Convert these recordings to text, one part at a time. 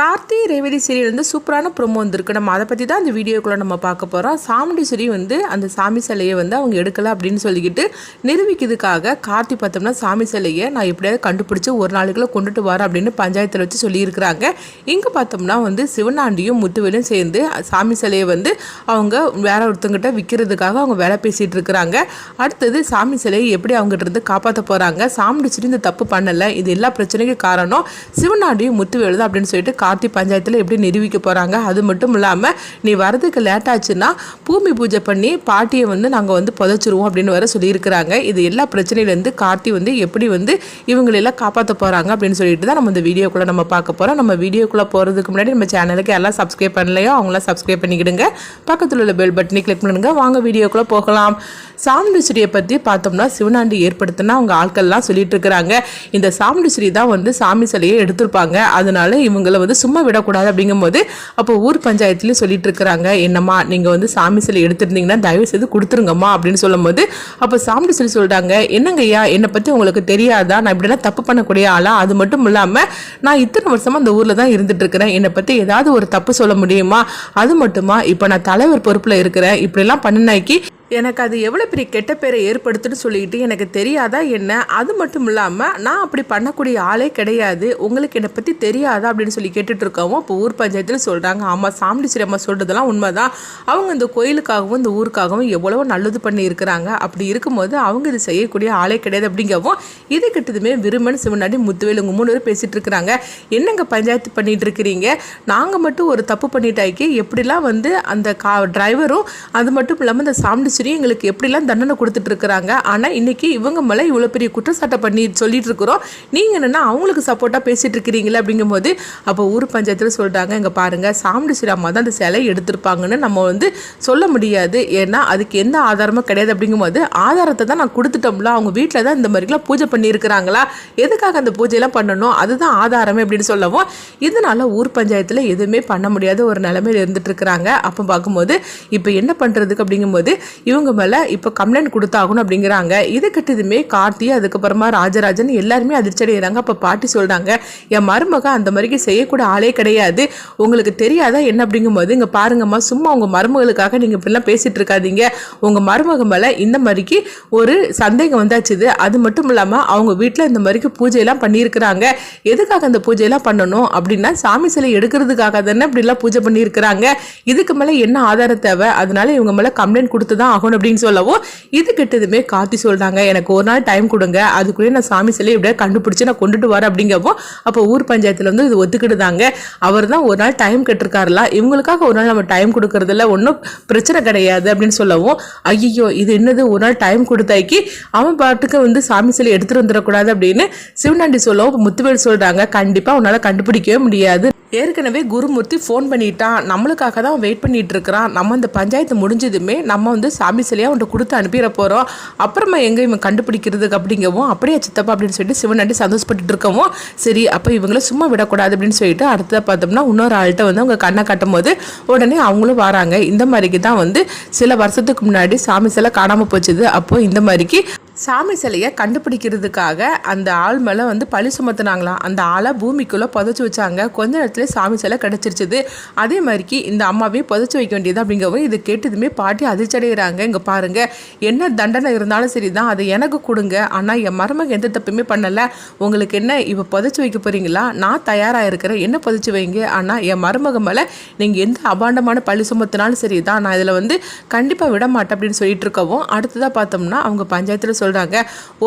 Karthi Revathi serial வந்து சூப்பரான promo வந்திருக்கு. நம்ம அதை பற்றி தான் அந்த வீடியோக்குள்ளே நம்ம பார்க்க போகிறோம் சாமுண்டீஸ்வரி வந்து அந்த சாமி சிலையை வந்து அவங்க எடுக்கலை அப்படின்னு சொல்லிக்கிட்டு நிரூபிக்கிறதுக்காக கார்த்தி பார்த்தோம்னா சாமி சிலையை நான் எப்படியாவது கண்டுபிடிச்சி ஒரு நாளைக்குள்ளே கொண்டுட்டு வரேன் அப்படின்னு பஞ்சாயத்தில் வச்சு சொல்லியிருக்கிறாங்க. இங்கே பார்த்தோம்னா வந்து சிவனாண்டியும் முத்துவேலும் சேர்ந்து சாமி சிலையை வந்து அவங்க வேற ஒருத்தங்கிட்ட விற்கிறதுக்காக அவங்க வேலை பேசிகிட்டு இருக்கிறாங்க. அடுத்தது சாமி சிலையை எப்படி அவங்ககிட்ட இருந்து காப்பாற்ற போகிறாங்க சாமுண்டீஸ்வரி இந்த தப்பு பண்ணலை. இது எல்லா பிரச்சனைக்கும் காரணம் சிவனாண்டியும் முத்துவேலு தான் அப்படின்னு சொல்லிட்டு கார்த்தி பஞ்சாயத்தில் எப்படி நிரூபிக்க போகிறாங்க அது மட்டும் இல்லாமல் நீ வரதுக்கு லேட் ஆச்சுன்னா பூமி பூஜை பண்ணி பாட்டியை வந்து நாங்கள் வந்து புதைச்சிருவோம் அப்படின்னு வர சொல்லியிருக்கிறாங்க. இது எல்லா பிரச்சனையிலேருந்து கார்த்தி வந்து எப்படி வந்து இவங்களெல்லாம் காப்பாற்ற போகிறாங்க அப்படின்னு சொல்லிட்டு தான் நம்ம இந்த வீடியோக்குள்ளே நம்ம பார்க்க போகிறோம் நம்ம வீடியோக்குள்ளே போகிறதுக்கு முன்னாடி நம்ம சேனலுக்கு எல்லாம் சப்ஸ்கிரைப் பண்ணலையோ அவங்களாம் சப்ஸ்கிரைப் பண்ணிக்கிடுங்க. பக்கத்தில் உள்ள பெல் பட்டனை கிளிக் பண்ணுங்க. வாங்க வீடியோக்குள்ளே போகலாம். சாமுண்டீஸ்வரியை பற்றி பார்த்தோம்னா சிவனாண்டி ஏற்படுத்தினா அவங்க ஆட்கள்லாம் சொல்லிட்டு இருக்கிறாங்க. இந்த சாமுண்டீஸ்வரி தான் வந்து சாமி சிலையை எடுத்திருப்பாங்க. அதனால இவங்களை வந்து சும்மா விடக்கூடாது அப்படிங்கும்போது அப்போ ஊர் பஞ்சாயத்துலேயும் சொல்லிட்டு இருக்கிறாங்க என்னம்மா நீங்கள் வந்து சாமி சிலை எடுத்திருந்தீங்கன்னா தயவு செய்து கொடுத்துருங்கம்மா அப்படின்னு சொல்லும்போது அப்போ சாமி சாமுண்டீஸ்வரி சொல்கிறாங்க என்னங்கய்யா என்னை பற்றி உங்களுக்கு தெரியாதா? நான் இப்படிலாம் தப்பு பண்ணக்கூடிய ஆளா? அது மட்டும் இல்லாமல் நான் இத்தனை வருஷமாக அந்த ஊரில் தான் இருந்துட்டு இருக்கிறேன் என்னை பற்றி ஏதாவது ஒரு தப்பு சொல்ல முடியுமா? அது மட்டுமா? இப்போ நான் தலைவர் பொறுப்பில் இருக்கிறேன். இப்படிலாம் பண்ணினாக்கி எனக்கு அது எவ்வளோ பெரிய கெட்ட பேரை ஏற்படுத்துன்னு சொல்லிக்கிட்டு எனக்கு தெரியாதா என்ன? அது மட்டும் இல்லாமல் நான் அப்படி பண்ணக்கூடிய ஆளே கிடையாது. உங்களுக்கு என்னை பற்றி தெரியாதா? அப்படின்னு சொல்லி கேட்டுட்டு இருக்கவும் இப்போ ஊர் பஞ்சாயத்தில் சொல்கிறாங்க ஆமாம் சாமுண்டீஸ்வரி அம்மா சொல்கிறதெல்லாம் உண்மைதான். அவங்க இந்த கோயிலுக்காகவும் இந்த ஊருக்காகவும் எவ்வளவோ நல்லது பண்ணி இருக்கிறாங்க அப்படி இருக்கும்போது அவங்க இது செய்யக்கூடிய ஆளே கிடையாது அப்படிங்கவும் இது கிட்டதுமே விருமன் சிவனாடி முத்துவேலுங்க மூணு பேர் பேசிகிட்டு இருக்கிறாங்க என்னங்க பஞ்சாயத்து பண்ணிகிட்டு இருக்கிறீங்க நாங்கள் மட்டும் ஒரு தப்பு பண்ணிட்டாக்கி எப்படிலாம் வந்து அந்த கா டிரைவரும் அது மட்டும் இல்லாமல் இந்த சாமுண்டீஸ்வரி எங்களுக்கு எப்படிலாம் தண்டனை கொடுத்துட்டு இருக்கிறாங்க ஆனால் இன்றைக்கி இவங்க மேலே இவ்வளோ பெரிய குற்றச்சாட்டை பண்ணி சொல்லிட்டு இருக்கிறோம். நீங்கள் என்னென்னா அவங்களுக்கு சப்போர்ட்டாக பேசிகிட்டு இருக்கிறீங்களே அப்படிங்கும்போது அப்போ ஊர் பஞ்சாயத்தில் சொல்லிட்டாங்க இங்கே பாருங்கள் சாமுண்டீஸ்வரி அம்மா தான் அந்த சிலை எடுத்திருப்பாங்கன்னு நம்ம வந்து சொல்ல முடியாது. ஏன்னா அதுக்கு எந்த ஆதாரமும் கிடையாது அப்படிங்கும்போது ஆதாரத்தை தான் நான் கொடுத்துட்டோம்ல அவங்க வீட்டில் தான் இந்த மாதிரிலாம் பூஜை பண்ணியிருக்கிறாங்களா? எதுக்காக அந்த பூஜையெல்லாம் பண்ணணும்? அதுதான் ஆதாரமே அப்படின்னு சொல்லவும் இதனால ஊர் பஞ்சாயத்தில் எதுவுமே பண்ண முடியாத ஒரு நிலைமையில இருந்துட்டு இருக்கிறாங்க. அப்போ பார்க்கும்போது இப்போ என்ன பண்ணுறதுக்கு அப்படிங்கும்போது இவங்க மேலே இப்போ கம்ப்ளைண்ட் கொடுத்தாகணும் அப்படிங்கிறாங்க. இது கிட்டதுமே கார்த்தி அதுக்கப்புறமா ராஜராஜன் எல்லாருமே அதிர்ச்சி அடைகிறாங்க அப்போ பாட்டி சொல்கிறாங்க என் மருமக அந்த மாதிரிக்கு செய்யக்கூட ஆளே கிடையாது. உங்களுக்கு தெரியாதா என்ன? அப்படிங்கும்போது இங்கே பாருங்கம்மா சும்மா உங்கள் மருமகளுக்காக நீங்கள் இப்படிலாம் பேசிகிட்டு இருக்காதீங்க. உங்கள் மருமக மேலே இந்த மாதிரிக்கு ஒரு சந்தேகம் வந்தாச்சுது அது மட்டும் இல்லாமல் அவங்க வீட்டில் இந்த மாதிரிக்கு பூஜையெல்லாம் பண்ணியிருக்கிறாங்க. எதுக்காக அந்த பூஜையெல்லாம் பண்ணணும்? அப்படின்னா சாமி சிலை எடுக்கிறதுக்காக தானே இப்படிலாம் பூஜை பண்ணியிருக்கிறாங்க. இதுக்கு மேலே என்ன ஆதாரம் தேவை? அதனால இவங்க மேலே கம்ப்ளைண்ட் கொடுத்து தான் ஆகணும் அப்படின்னு சொல்லவும் இது கிட்டதுமே கார்த்தி சொல்றாங்க. எனக்கு ஒரு நாள் டைம் கொடுங்க. அதுக்குள்ளேயே நான் சாமி சிலை இப்படியே கண்டுபிடிச்சி நான் கொண்டுட்டு வரேன் அப்படிங்கப்போ அப்போ ஊர் பஞ்சாயத்தில் வந்து இது ஒத்துக்கிட்டுதாங்க அவர் தான் ஒரு நாள் டைம் கேட்டிருக்காருல இவங்களுக்காக ஒரு நாள் நம்ம டைம் கொடுக்கறதுல ஒன்றும் பிரச்சனை கிடையாது அப்படின்னு சொல்லவும் ஐயோ இது என்னது? ஒரு நாள் டைம் கொடுத்தாக்கி அவன் பாட்டுக்கு வந்து சாமி சிலை எடுத்துட்டு வந்துடக்கூடாது அப்படின்னு சிவனாண்டி சொல்லவும் முத்துவேல் சொல்கிறாங்க கண்டிப்பாக உன்னால் கண்டுபிடிக்கவே முடியாது. ஏற்கனவே குருமூர்த்தி ஃபோன் பண்ணிட்டான். நம்மளுக்காக தான் அவன் வெயிட் பண்ணிட்டு இருக்கிறான். நம்ம இந்த பஞ்சாயத்து முடிஞ்சதுமே நம்ம வந்து சாமி சிலையாக அவன்கிட்ட கொடுத்து அனுப்பிட போகிறோம் அப்புறமா எங்கே இவன் கண்டுபிடிக்கிறதுக்கு அப்படிங்கவும் அப்படியே சித்தப்பா அப்படின்னு சொல்லிட்டு சிவனாண்டி சந்தோஷப்பட்டுட்டு இருக்கவும் சரி அப்போ இவங்கள சும்மா விடக்கூடாது அப்படின்னு சொல்லிட்டு அடுத்த பார்த்தோம்னா இன்னொரு ஆள்கிட்ட வந்து அவங்க கண்ணை காட்டும் போது உடனே அவங்களும் வராங்க. இந்த மாதிரிக்கு தான் வந்து சில வருஷத்துக்கு முன்னாடி சாமி சிலை காணாமல் போச்சுது. அப்போது இந்த மாதிரிக்கு சாமி சிலையை கண்டுபிடிக்கிறதுக்காக அந்த ஆள் மேலே வந்து பழி சுமத்துனாங்களாம். அந்த ஆளை பூமிக்குள்ளே புதைச்சி வச்சாங்க. கொஞ்ச நேரத்தில் சாமி சிலை கிடச்சிருச்சுது. அதே மாதிரிக்கு இந்த அம்மாவையும் புதைச்சி வைக்க வேண்டியது அப்படிங்கவும் இது கேட்டதுமே பாட்டி அதிர்ச்சடைகிறாங்க இங்கே பாருங்கள் என்ன தண்டனை இருந்தாலும் சரி தான் அதை எனக்கு கொடுங்க. ஆனால் என் மருமக எந்த தப்புமே பண்ணலை. உங்களுக்கு என்ன இப்போ புதைச்சி வைக்க போகிறீங்களா நான் தயாராக இருக்கிறேன். என்ன புதைச்சி வைங்க? ஆனால் என் மருமக மேலே நீங்கள் எந்த அபாண்டமான பழி சுமத்தினாலும் சரி தான் நான் இதில் வந்து கண்டிப்பாக விட மாட்டேன் அப்படின்னு சொல்லிட்டு இருக்கவும் அடுத்ததாக பார்த்தோம்னா அவங்க பஞ்சாயத்தில் சொல்கிறாங்க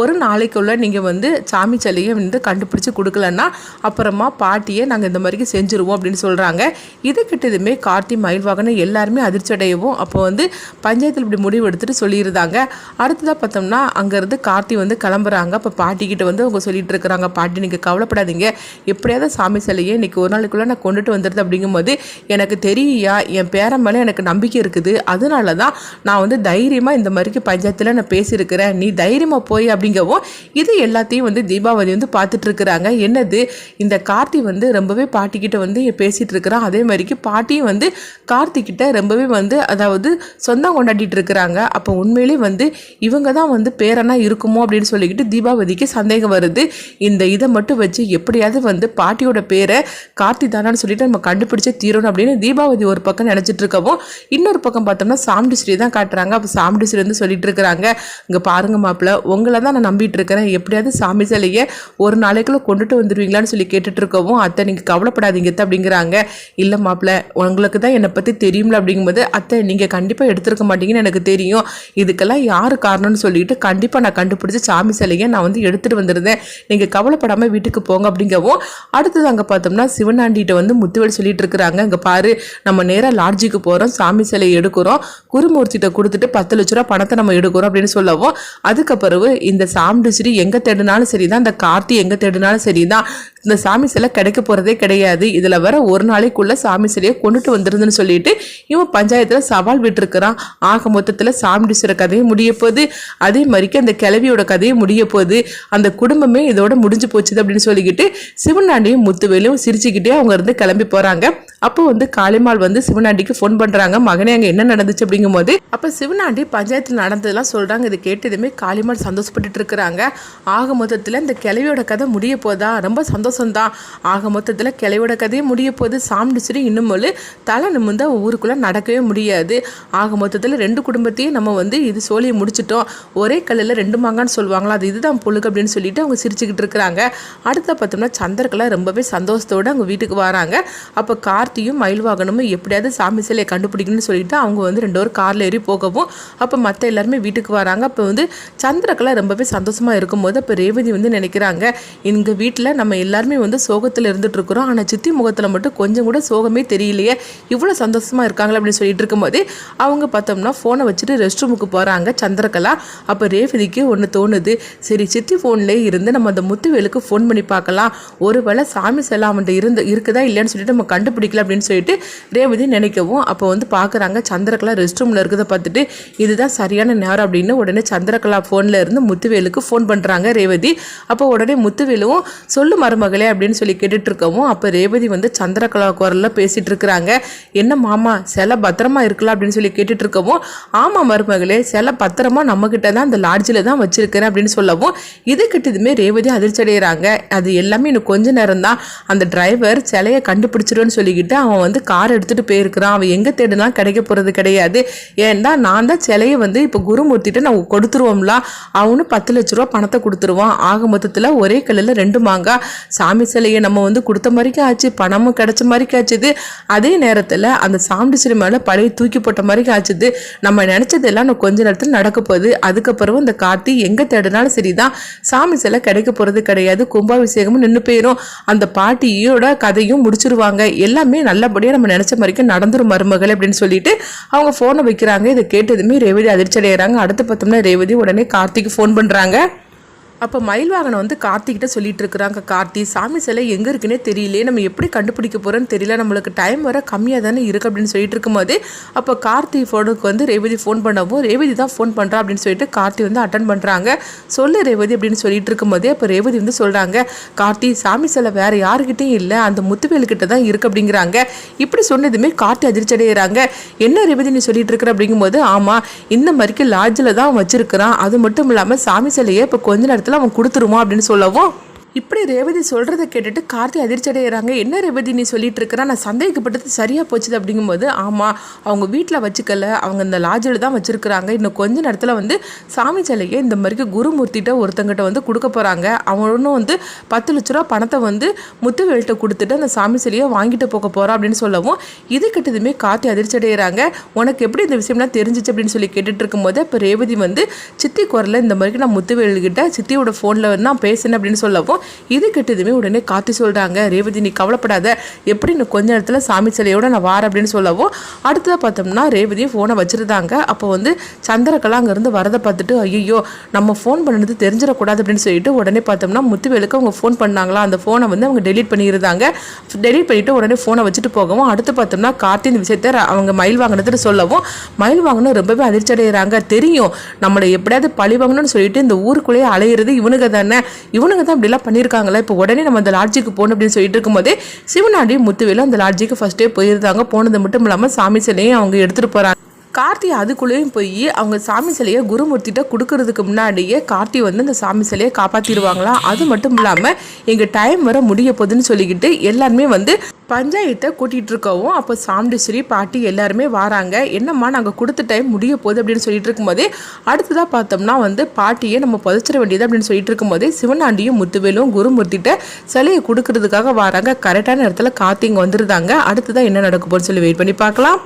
ஒரு நாளைக்குள்ள நீங்கள் வந்து சாமி சிலையை வந்து கண்டுபிடிச்சி கொடுக்கலன்னா அப்புறமா பாட்டியை நாங்கள் இந்த மாதிரிக்கு செஞ்சுருவோம் அப்படின்னு சொல்கிறாங்க இது கிட்டதுமே கார்த்தி மயில்வாகனை எல்லாருமே அதிர்ச்சி அடையவும் அப்போ வந்து பஞ்சாயத்தில் இப்படி முடிவு எடுத்துட்டு சொல்லியிருந்தாங்க. அடுத்ததாக பார்த்தோம்னா அங்கேருந்து கார்த்தி வந்து கிளம்புறாங்க. அப்போ பாட்டிக்கிட்ட வந்து அவங்க சொல்லிட்டு இருக்கிறாங்க பாட்டி நீங்கள் கவலைப்படாதீங்க. எப்படியாவது சாமி சிலையை இன்னைக்கு ஒரு நாளைக்குள்ளே நான் கொண்டுட்டு வந்துடுது அப்படிங்கும்போது எனக்கு தெரியா என் பேரன் மேலே எனக்கு நம்பிக்கை இருக்குது. அதனால தான் நான் வந்து தைரியமாக இந்த மாதிரிக்கு பஞ்சாயத்தில் நான் பேசியிருக்கிறேன். நீ தை தைரியமாக போய் அப்படிங்கவும் இது எல்லாத்தையும் வந்து தீபாவளி வந்து பார்த்துட்டு இருக்கிறாங்க என்னது? இந்த கார்த்தி வந்து ரொம்பவே பாட்டிக்கிட்ட வந்து பேசிகிட்டு இருக்கிறான் அதே மாதிரிக்கு பாட்டியும் வந்து கார்த்திக்கிட்ட ரொம்பவே வந்து அதாவது சொந்தம் கொண்டாடிட்டு இருக்கிறாங்க அப்போ உண்மையிலேயே வந்து இவங்க தான் வந்து பேரனா இருக்குமோ அப்படின்னு சொல்லிக்கிட்டு தீபாவதிக்கு சந்தேகம் வருது. இந்த இதை மட்டும் வச்சு எப்படியாவது வந்து பாட்டியோட பேரை கார்த்தி தானான்னு சொல்லிட்டு நம்ம கண்டுபிடிச்சே தீரணும் அப்படின்னு தீபாவதி ஒரு பக்கம் நினச்சிட்டு இருக்கவும் இன்னொரு பக்கம் பார்த்தோம்னா சாமுண்டி ஸ்ரீ தான் காட்டுறாங்க. அப்போ சாமுண்டி ஸ்ரீ வந்து சொல்லிட்டு இருக்கிறாங்க இங்கே பாருங்கம்மா மாப்பிள்ள உங்களை தான் நான் நம்பிட்டு இருக்கிறேன் எப்படியாவது சாமி சிலையை ஒரு நாளைக்குள்ள கொண்டுட்டு வந்துடுவீங்களான்னு சொல்லி கேட்டுட்டு இருக்கவும் அத்தை நீங்கள் கவலைப்படாதீங்க அப்படிங்கிறாங்க. இல்லை மாப்பிள்ள உங்களுக்கு தான் என்னை பற்றி தெரியும்ல அப்படிங்கும்போது அத்தை நீங்கள் கண்டிப்பாக எடுத்துருக்க மாட்டீங்கன்னு எனக்கு தெரியும். இதுக்கெல்லாம் யார் காரணம்னு சொல்லிட்டு கண்டிப்பாக நான் கண்டுபிடிச்சி சாமி சிலையை நான் வந்து எடுத்துகிட்டு வந்திருந்தேன். நீங்கள் கவலைப்படாமல் வீட்டுக்கு போங்க அப்படிங்கவும் அடுத்தது அங்கே பார்த்தோம்னா சிவனாண்டிகிட்ட வந்து முத்துவேல் சொல்லிட்டு இருக்கிறாங்க இங்கே பாரு நம்ம நேராக லாட்ஜுக்கு போகிறோம் சாமி சிலையை எடுக்கிறோம். குருமூர்த்திகிட்ட கொடுத்துட்டு பத்து லட்ச ரூபா பணத்தை நம்ம எடுக்கிறோம் அப்படின்னு சொல்லவும் அதுக்கு பிறகு இந்த சாமி ஸ்ரீ எங்கே தேடினாலும் சரிதான் இந்த கார்த்தி எங்கே தேடினாலும் சரிதான். இந்த சாமி சிலை கிடைக்க போகிறதே கிடையாது. இதில் வர ஒரு நாளைக்குள்ளே சாமி சிலையை கொண்டுட்டு வந்துருதுன்னு சொல்லிட்டு இவன் பஞ்சாயத்தில் சவால் விட்டுருக்கிறான். ஆக மொத்தத்தில் சாமிடீஸ்வர கதையும் முடிய போகுது. அதே மாதிரிக்கு அந்த கிளவியோட கதையும் முடிய போகுது. அந்த குடும்பமே இதோட முடிஞ்சு போச்சுது அப்படின்னு சொல்லிக்கிட்டு சிவனாண்டியும் முத்துவேலையும் சிரிச்சுக்கிட்டே அவங்க இருந்து கிளம்பி போகிறாங்க அப்போ வந்து காளிமால் வந்து சிவனாண்டிக்கு ஃபோன் பண்ணுறாங்க மகனே அங்கே என்ன நடந்துச்சு அப்படிங்கும் போது அப்போ சிவனாண்டி பஞ்சாயத்தில் நடந்ததெல்லாம் சொல்கிறாங்க இது கேட்டதுமே காளிமால் சந்தோஷப்பட்டுட்டு இருக்கிறாங்க. ஆக மொத்தத்தில் இந்த கிளவியோட கதை முடிய போதா? ரொம்ப சந்தோஷம்தான். ஆக மொத்தத்தில் கிளையோட கதையும் முடிய போது சாமிடிச்சிட்டு இன்னும் ஒரு தலை நிமிந்தா ஊருக்குள்ளே நடக்கவே முடியாது. ஆக மொத்தத்தில் ரெண்டு குடும்பத்தையும் நம்ம வந்து இது சோழியை முடிச்சிட்டோம். ஒரே கல்லில் ரெண்டு மாங்கான்னு சொல்லுவாங்களா? அது இதுதான் புழுகு அப்படின்னு சொல்லிட்டு அவங்க சிரிச்சுக்கிட்டு இருக்கிறாங்க. அடுத்த பார்த்தோம்னா சந்தர்கெல்லாம் ரொம்பவே சந்தோஷத்தோடு அவங்க வீட்டுக்கு வராங்க. அப்போ கார்த்தியும் மயில்வாகனமும் எப்படியாவது சாமி சிலையை கண்டுபிடிக்கணும்னு சொல்லிட்டு அவங்க வந்து ரெண்டு ஒரு காரில் ஏறி போகவும் அப்போ மற்ற எல்லாருமே வீட்டுக்கு வராங்க. அப்போ வந்து சந்திரகலா ரொம்பவே சந்தோஷமாக இருக்கும்போது அப்போ ரேவதி வந்து நினைக்கிறாங்க எங்கள் வீட்டில் நம்ம எல்லா எல்லாருமே வந்து சோகத்தில் இருந்துட்டு இருக்கிறோம் ஆனால் சித்தி முகத்தில் மட்டும் கொஞ்சம் கூட சோகமே தெரியலையே. இவ்வளோ சந்தோஷமாக இருக்காங்களே அப்படின்னு சொல்லிட்டு இருக்கும்போது அவங்க பார்த்தோம்னா ஃபோனை வச்சுட்டு ரெஸ்ட் ரூமுக்கு போகிறாங்க சந்திரகலா. அப்போ ரேவதிக்கு ஒன்று தோணுது. சரி சித்தி ஃபோன்லேயே இருந்து நம்ம அந்த முத்துவேலுக்கு ஃபோன் பண்ணி பார்க்கலாம். ஒருவேளை சாமி செல்லாம் அவன்கிட்ட இருந்து இருக்குதா இல்லையான்னு சொல்லிட்டு நம்ம கண்டுபிடிக்கல அப்படின்னு சொல்லிட்டு ரேவதி நினைக்கவும் அப்போ வந்து பார்க்குறாங்க சந்திரகலா ரெஸ்ட் ரூமில் இருக்கிறத பார்த்துட்டு இதுதான் சரியான நேரம் அப்படின்னு உடனே சந்திரகலா ஃபோனில் இருந்து முத்துவேலுக்கு ஃபோன் பண்ணுறாங்க ரேவதி. அப்போ உடனே முத்துவேலுவும் சொல்லு மகளே அப்படின்னு சொல்லி கேட்டுட்டு இருக்கவும் அப்போ ரேவதி வந்து சந்திரகலா குரலில் பேசிகிட்டு இருக்கிறாங்க என்ன மாமா சிலை பத்திரமா இருக்கலாம் அப்படின்னு சொல்லி கேட்டுட்டு இருக்கவும் ஆமாம் மருமகளே சில பத்திரமா நம்மக்கிட்ட தான் அந்த லாட்ஜில் தான் வச்சுருக்கிறேன் அப்படின்னு சொல்லவும் இது கிட்டதுமே ரேவதி அதிர்ச்சி அடைகிறாங்க அது எல்லாமே இன்னும் கொஞ்ச நேரம் தான் அந்த டிரைவர் சிலையை கண்டுபிடிச்சிருன்னு சொல்லிக்கிட்டு அவன் வந்து கார் எடுத்துகிட்டு போயிருக்கிறான். அவன் எங்கே தேடினா கிடைக்க போகிறது கிடையாது. ஏன்னா நான் தான் சிலையை வந்து இப்போ குருமூர்த்திட்டு நான் கொடுத்துருவோம்ல. அவனு பத்து லட்ச ரூபா பணத்தை கொடுத்துருவான். ஆக மொத்தத்தில் ஒரே கல்லில் ரெண்டு மாங்காய் சாமி சிலையை நம்ம வந்து கொடுத்த மாதிரிக்கும் ஆச்சு பணமும் கிடைச்ச மாதிரிக்கும் ஆச்சுது அதே நேரத்தில் அந்த சாமி சிலை மேலே பழைய தூக்கி போட்ட மாதிரிக்கும் ஆச்சுது நம்ம நினச்சதெல்லாம் நான் கொஞ்ச நேரத்தில் நடக்க போகுது. அதுக்கப்புறம் இந்த கார்த்தி எங்கே தேடினாலும் சரிதான். சாமி சிலை கிடைக்க போகிறது கிடையாது. கும்பாபிஷேகமும் நின்று போயிடும் அந்த பாட்டியோட கதையும் முடிச்சிருவாங்க. எல்லாமே நல்லபடியாக நம்ம நினச்ச மாதிரிக்கும் நடந்துரும் மருமகள் அப்படின்னு சொல்லிட்டு அவங்க ஃபோனை வைக்கிறாங்க. இதை கேட்டதுமே ரேவதி அதிர்ச்சி அடைகிறாங்க அடுத்து பார்த்தோம்னா ரேவதி உடனே கார்த்திக்கு ஃபோன் பண்ணுறாங்க அப்போ மயில் வாகனம் வந்து கார்த்திகிட்ட சொல்லிட்டு இருக்கிறாங்க கார்த்தி சாமி சிலை எங்கே இருக்குன்னே தெரியலையே. நம்ம எப்படி கண்டுபிடிக்க போகிறோன்னு தெரியல. நம்மளுக்கு டைம் வர கம்மியாக தானே இருக்குது அப்படின்னு சொல்லிட்டு இருக்கும்போது அப்போ கார்த்தி ஃபோனுக்கு வந்து ரேவதி ஃபோன் பண்ணவும் ரேவதி தான் ஃபோன் பண்ணுறா அப்படின்னு சொல்லிட்டு கார்த்தி வந்து அட்டன் பண்ணுறாங்க சொல்லு ரேவதி அப்படின்னு சொல்லிட்டு இருக்கும்போதே அப்போ ரேவதி வந்து சொல்கிறாங்க கார்த்தி சாமி சிலை வேறு யாருக்கிட்டையும் இல்லை. அந்த முத்துவேலுக்கிட்ட தான் இருக்குது அப்படிங்கிறாங்க. இப்படி சொன்னதுமே கார்த்தி அதிர்ச்சி அடைகிறாங்க என்ன ரேவதி நீ சொல்லிட்டு இருக்கிற அப்படிங்கும்போது ஆமாம் இந்த மாதிரிக்கு லாட்ஜில் தான் வச்சுருக்கிறான். அது மட்டும் இல்லாமல் சாமி சிலையை இப்போ கொஞ்ச நேரத்தில் அவன் கொடுத்துருமா அப்படின்னு சொல்லவும் இப்படி ரேவதி சொல்கிறத கேட்டுட்டு கார்த்தி அதிர்ச்சி அடைகிறாங்க என்ன ரேவதி நீ சொல்லிட்டு இருக்கிற நான் சந்தேகப்பட்டது சரியாக போச்சுது அப்படிங்கும்போது ஆமாம் அவங்க வீட்டில் வச்சுக்கல. அவங்க இந்த லாட்ஜில் தான் வச்சுருக்குறாங்க. இன்னும் கொஞ்ச நேரத்தில் வந்து சாமி சிலையை இந்த மாதிரிக்கு குருமூர்த்திட்ட ஒருத்தங்கிட்ட வந்து கொடுக்க போகிறாங்க அவனும் வந்து பத்து லட்ச ரூபா பணத்தை வந்து முத்துவேல்கிட்ட கொடுத்துட்டு அந்த சாமி சிலையை வாங்கிட்டு போக போகிறான் அப்படின்னு சொல்லவும் இது கிட்டதுமே கார்த்தி அதிர்ச்சி அடைகிறாங்க உனக்கு எப்படி இந்த விஷயம்லாம் தெரிஞ்சிச்சு? அப்படின்னு சொல்லி கேட்டுட்டு இருக்கும்போது இப்போ ரேவதி வந்து சித்தி குரலில் இந்த மாதிரிக்கு நான் முத்துவேல்கிட்ட சித்தியோட ஃபோனில் நான் பேசினேன் அப்படின்னு சொல்லவும் இது கெட்டதுமே உடனே காத்தி சொல்கிறாங்க ரேவதி நீ கவலைப்படாத. எப்படி இன்னும் கொஞ்ச நேரத்தில் சாமி சிலையோட நான் வாரேன் அப்படின்னு சொல்லவும் அடுத்ததாக பார்த்தோம்னா ரேவதி ஃபோனை வச்சுருந்தாங்க. அப்போ வந்து சந்திரகலா அங்கேருந்து வரதை பார்த்துட்டு ஐயோ நம்ம ஃபோன் பண்ணது தெரிஞ்சிடக்கூடாது அப்படின்னு சொல்லிட்டு உடனே பார்த்தோம்னா முத்துவேலுக்கு அவங்க ஃபோன் பண்ணாங்களா? அந்த ஃபோனை வந்து அவங்க டெலீட் பண்ணியிருந்தாங்க. டெலீட் பண்ணிவிட்டு உடனே ஃபோனை வச்சுட்டு போகவும் அடுத்து பார்த்தோம்னா கார்த்தி இந்த விஷயத்தை அவங்க மயில் வாங்கினதுன்னு சொல்லவும் மயில் வாங்கினா ரொம்பவே அதிர்ச்சி அடைகிறாங்க தெரியும் நம்மளை எப்படியாவது பழி வாங்கணும்னு சொல்லிட்டு இந்த ஊருக்குள்ளேயே அலையிறது இவனுங்க தானே. இவனுங்க தான் அப்படிலாம் பண்ணியிருக்காங்களா இப்போ உடனே நம்ம அந்த லாட்ஜுக்கு போகணும் அப்படின்னு சொல்லிட்டு இருக்கும்போதே சிவனாடி முத்துவேலும் அந்த லாட்ஜுக்கு ஃபஸ்ட்டே போயிருந்தாங்க. போனது மட்டும் இல்லாமல் சாமி சிலையும் அவங்க எடுத்துகிட்டு போகிறாங்க கார்த்தி அதுக்குள்ளேயும் போய் அவங்க சாமி சிலையை குருமூர்த்திட்ட கொடுக்கறதுக்கு முன்னாடியே கார்த்தி வந்து அந்த சாமி சிலையை காப்பாற்றிடுவாங்களாம் அது மட்டும் இல்லாமல் எங்கள் டைம் வர முடிய போகுதுன்னு சொல்லிக்கிட்டு எல்லாருமே வந்து பஞ்சாயத்தை கூட்டிகிட்டு இருக்கவும் அப்போ சாமுண்டீஸ்வரி பாட்டி எல்லாருமே வராங்க. என்னம்மா நாங்கள் கொடுத்த டைம் முடிய போகுது அப்படின்னு சொல்லிட்டு இருக்கும்போதே அடுத்ததாக பார்த்தோம்னா வந்து பாட்டியை நம்ம புதைச்சிட வேண்டியது அப்படின்னு சொல்லிட்டு இருக்கும்போதே சிவனாண்டியும் முத்துவேலும் குருமூர்த்திட்ட சிலையை கொடுக்கறதுக்காக வராங்க. கரெக்டான இடத்துல கார்த்தி இங்கே வந்துருந்தாங்க. அடுத்ததாக என்ன நடக்க போகுதுன்னு சொல்லி வெயிட் பண்ணி பார்க்கலாம்.